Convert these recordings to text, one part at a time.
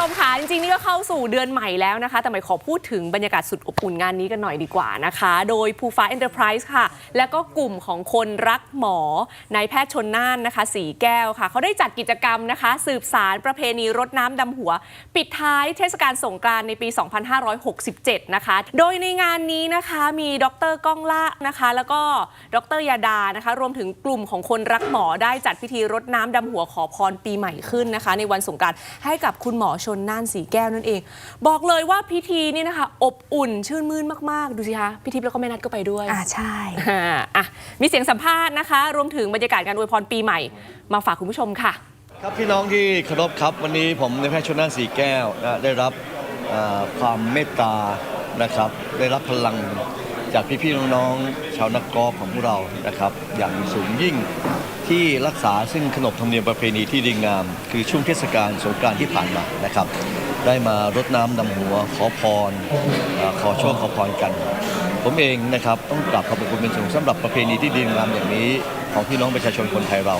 Công จริงๆ นี่ก็เข้าสู่เดือนใหม่แล้วนะคะ แต่หมายขอพูดถึงบรรยากาศสุดอบอุ่นงานนี้กันหน่อยดีกว่านะคะ โดยภูฟ้าเอ็นเตอร์ไพรส์ค่ะ แล้วก็กลุ่มของคนรักหมอนายแพทย์ชนน่านนะคะสีแก้วค่ะ เขาได้จัดกิจกรรมนะคะ สืบสารประเพณีรดน้ำดำหัว ปิดท้ายเทศกาลสงกรานต์ในปี 2567 นะคะ โดยในงานนี้นะคะมีดรก้องล่านะคะ แล้วก็ดรยาดานะคะ รวมถึงกลุ่มของคนรักหมอได้จัดพิธีรดน้ำดำหัวขอพรปีใหม่ขึ้นนะคะ ในวันสงกรานต์ให้กับคุณหมอชนน่านสีแก้วนั่นเอง บอกเลยว่าพิธีนี้นะคะ อบอุ่นชื่นมื่นมาก ๆ ดูสิคะพี่ทิพย์แล้วก็แม่นัทก็ไปด้วยอ่าใช่อ่าอะมีเสียงสัมภาษณ์นะคะ รวมถึงบรรยากาศการอวยพรปีใหม่ มาฝากคุณผู้ชมค่ะ ครับพี่น้องที่เคารพครับวันนี้ผมในายแพทย์ชนน่านสีแก้วนะได้รับเอ่อความเมตตานะครับ ได้รับพลัง จากพี่ๆน้องๆชาวนักกอล์ฟของพวกเรานะครับ อย่างสูงยิ่งที่รักษาซึ่งขนบธรรมเนียมประเพณีที่ดีงาม คือช่วงเทศกาลสงกรานต์ที่ผ่านมานะครับ ได้มารดน้ำดำหัวขอพรเอ่อขอโชคขอพรกัน ผมเองนะครับต้องกราบขอบพระคุณเป็นสูงสำหรับประเพณีที่ดีงามอย่างนี้ ของพี่น้องประชาชนคนไทยเรา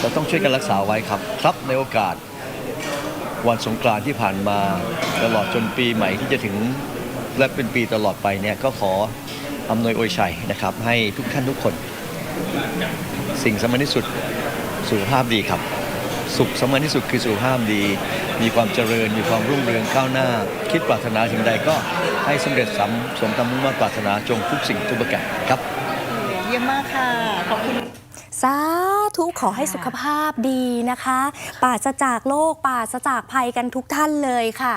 เราต้องช่วยกันรักษาไว้ครับครับในโอกาสวันสงกรานต์ที่ผ่านมาตลอดจนปีใหม่ที่จะถึงและเป็นปีตลอดไปเนี่ยก็ขอ อำนวยอวยชัยนะครับ ให้ทุกท่านทุกคน สิ่งสำคัญที่สุดสุขภาพดีครับ สุขสำคัญที่สุดคือสุขภาพดี มีความเจริญ มีความรุ่งเรืองก้าวหน้า คิดปรารถนาสิ่งใดก็ให้สำเร็จสำสมตามมุ่งมั่นปรารถนาจงทุกสิ่งทุกประการครับเยี่ยมมากค่ะขอบคุณสาธุขอให้สุขภาพดีนะคะปราศจากโรคปราศจากภัยกันทุกท่านเลยค่ะ